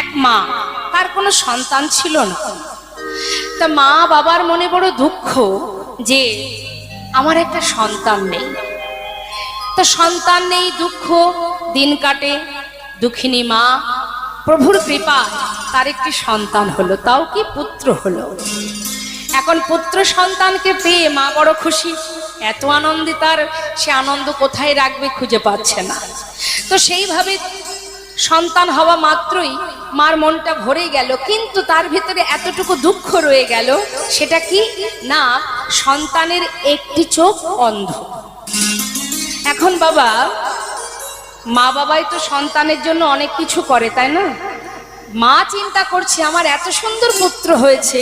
এক মা, তার কোনো সন্তান ছিল না। তা মা বাবার মনে বড় দুঃখ যে আমার একটা সন্তান নেই। তা সন্তান নেই, দুঃখ, দিন কাটে, দুঃখিনী মা, প্রভুর কৃপা, তার একটি সন্তান হলো, তাও কি পুত্র হলো? এখন পুত্র সন্তানকে পেয়ে মা বড় খুশি। এত আনন্দে তার, সে আনন্দ কোথায় রাখবে খুঁজে পাচ্ছে না। তো সেইভাবে সন্তান হওয়া মাত্রই মার মনটা ভরে গেল, কিন্তু তার ভিতরে এতটুকু দুঃখ রয়ে গেল, সেটা কি? না, সন্তানের একটি চোখ অন্ধ। এখন বাবা, মা বাবাই তো সন্তানের জন্য অনেক কিছু করে, তাই না? মা চিন্তা করছে, আমার এত সুন্দর পুত্র হয়েছে,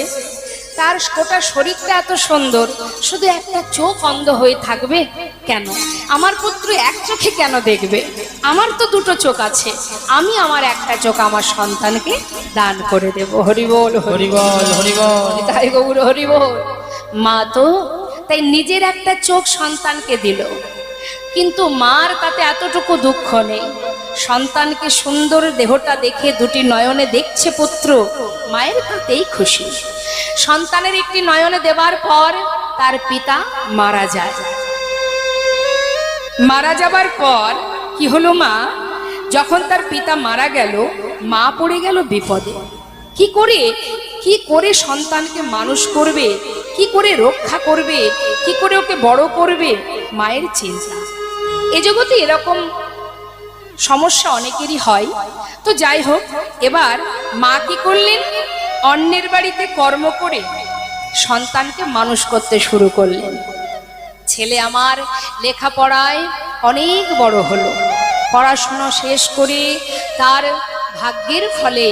তার গোটা শরীরটা এত সুন্দর, শুধু একটা চোখ অন্ধ হয়ে থাকবে কেন? আমার পুত্র এক চোখে কেন দেখবে? আমার তো দুটো চোখ আছে। আমি আমার একটা চোখ আমার সন্তানকে দান করে দেব। হরিবল হরিবল হরিবল তাই গৌর হরিবল মা তো তাই নিজের একটা চোখ সন্তানকে দিল। কিন্তু মার তাতে এতটুকু দুঃখ নেই। সন্তানকে সুন্দর দেহটা দেখে দুটি নয়নে দেখছে পুত্র মায়ের তাতেই খুশি। সন্তানের একটি নয়নে দেবার পর তার পিতা মারা যায়। মারা যাবার পর কি হলো মা? যখন তার পিতা মারা গেল, মা পড়ে গেল বিপদে। কি করে? কি করে সন্তানকে মানুষ করবে? কি করে রক্ষা করবে? কি করে ওকে বড় করবে? মায়ের চিন্তা। এ জগতে এরকম সমস্যা অনেকেরই হয়। তো যাই হোক, এবার মা কি করলেন? অন্যের বাড়িতে কর্ম করে সন্তানকে মানুষ করতে শুরু করলেন। ছেলে আমার লেখাপড়ায় অনেক বড় হলো। পড়াশুনো শেষ করে তার ভাগ্যের ফলে